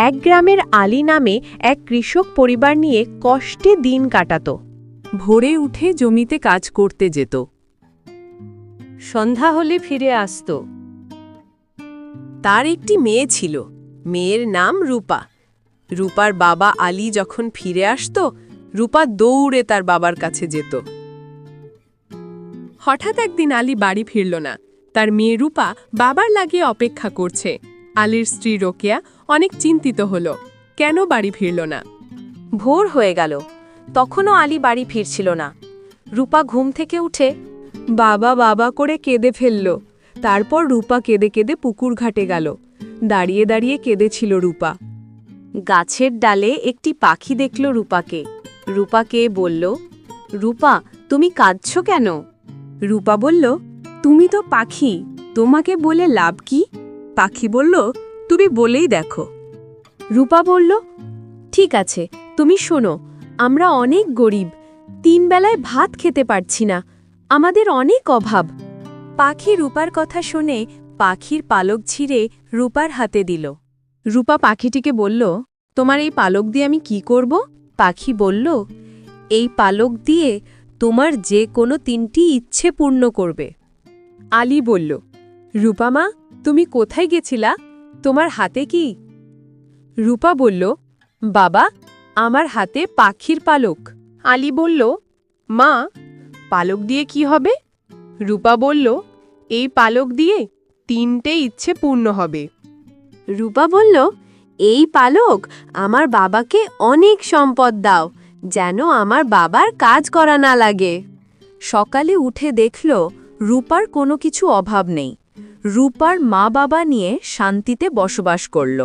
এক গ্রামের আলী নামে এক কৃষক পরিবার নিয়ে কষ্টে দিন কাটাত। ভোরে উঠে জমিতে কাজ করতে যেত। সন্ধ্যা হলে ফিরে আসত। তার একটি মেয়ে ছিল। মেয়ের নাম রূপা। রূপার বাবা আলী যখন ফিরে আসত, রূপা দৌড়ে তার বাবার কাছে যেত। হঠাৎ একদিন আলী বাড়ি ফিরল না। তার মেয়ে রূপা বাবার লাগিয়ে অপেক্ষা করছে। আলীর স্ত্রী রোকেয়া অনেক চিন্তিত হল। কেন বাড়ি ফিরল না? ভোর হয়ে গেল। তখনও আলী বাড়ি ফিরছিল না। রূপা ঘুম থেকে উঠে বাবা বাবা করে কেঁদে ফেলল। তারপর রূপা কেঁদে কেঁদে পুকুর ঘাটে গেল। দাঁড়িয়ে দাঁড়িয়ে কেঁদেছিল রূপা। গাছের ডালে একটি পাখি দেখল রূপাকে। রূপাকে বলল রূপা তুমি কাঁদছ কেন? রূপা বলল তুমি তো পাখি তোমাকে বলে লাভ কি? পাখি বলল, তুমি বলেই দেখো। রূপা বলল, ঠিক আছে, তুমি শোনো, আমরা অনেক গরিব, তিন বেলায় ভাত খেতে পারছি না, আমাদের অনেক অভাব। পাখি রূপার কথা শুনে পাখির পালক ছিঁড়ে রূপার হাতে দিল। রূপা পাখিটিকে বলল, তোমার এই পালক দিয়ে আমি কি করব? পাখি বলল, এই পালক দিয়ে তোমার যে কোনো তিনটি ইচ্ছে পূর্ণ করবে। আলী বলল রূপামা তুমি কোথায় গেছিলা? তোমার হাতে কি? রূপা বলল, বাবা, আমার হাতে পাখির পালক। আলী বলল, মা, পালক দিয়ে কি হবে? রূপা বলল, এই পালক দিয়ে তিনটে ইচ্ছে পূর্ণ হবে। রূপা বলল, এই পালক আমার বাবাকে অনেক সম্পদ দাও, যেন আমার বাবার কাজ করা না লাগে। সকালে উঠে দেখল, রূপার কোনো কিছু অভাব নেই। রূপার মা বাবা নিয়ে শান্তিতে বসবাস করল।